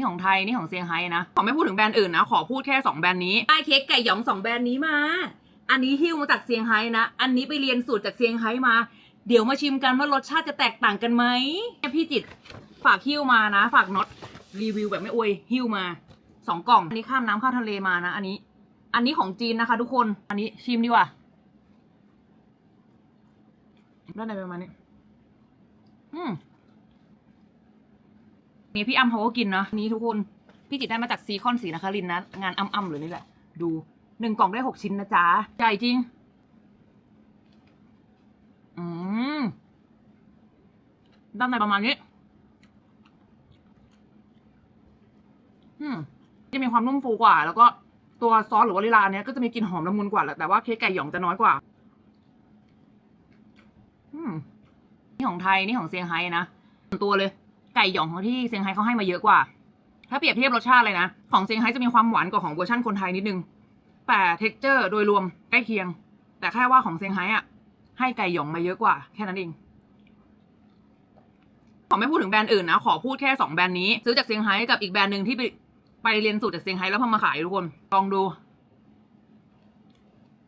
นี่ของไทยนี่ของเซี่ยงไฮ้นะขอไม่พูดถึงแบรนด์อื่นนะ ขอพูดแค่ 2 แบรนด์นี้ได้เค้กไก่หยองสองแบรนด์นี้มา อันนี้ฮิ้วมาจากเซี่ยงไฮ้นะ อันนี้ไปเรียนสูตรจากเซี่ยงไฮ้มา เดี๋ยวมาชิมกันว่ารสชาติจะแตกต่างกันไหมพี่จิตฝากฮิ้วมานะ ฝากน็อตรีวิวแบบไม่อวยฮิ้วมาสองกล่อง อันนี้ข้ามน้ำข้ามทะเลมานะ อันนี้ อันนี้ของจีนนะคะ ทุกคน อันนี้ชิมดีกว่าด้านในประมาณนี้ อืม มีพี่อ้ำเขาก็กินนะนี้ทุกคนพี่จิตได้มาจากซีคอนสีนะคะลินนะงานอ้ำๆเลยนี่แหละ ดูหนึ่งกล่องได้หกชิ้นนะจ๊ะใหญ่จริง อืมด้านในประมาณนี้ อืมจะมีความนุ่มฟูกว่า แล้วก็ตัวซอสหรือว่าลิลาเนี้ยก็จะมีกลิ่นหอมละมุนกว่าแหละแต่ว่าเค้กไก่หยองจะน้อยกว่า อืมนี่ของไทยนี่ของเซี่ยงไฮ้นะส่วนตัวเลย ไก่หยองของที่เซี่ยงไฮ้เขาให้มาเยอะกว่า ถ้าเปรียบเทียบรสชาติเลยนะ ของเซี่ยงไฮ้จะมีความหวานกว่าของเวอร์ชันคนไทยนิดนึง แต่เท็กเจอร์โดยรวมใกล้เคียง แต่แค่ว่าของเซี่ยงไฮ้อะให้ไก่หยองมาเยอะกว่า แค่นั้นเองขอไม่พูดถึงแบรนด์อื่นนะ ขอพูดแค่สองแบรนด์นี้ ซื้อจากเซี่ยงไฮ้กับอีกแบรนด์หนึ่งที่ไปไปเรียนสูตรจากเซี่ยงไฮ้แล้วพอมาขายทุกคน ลองดู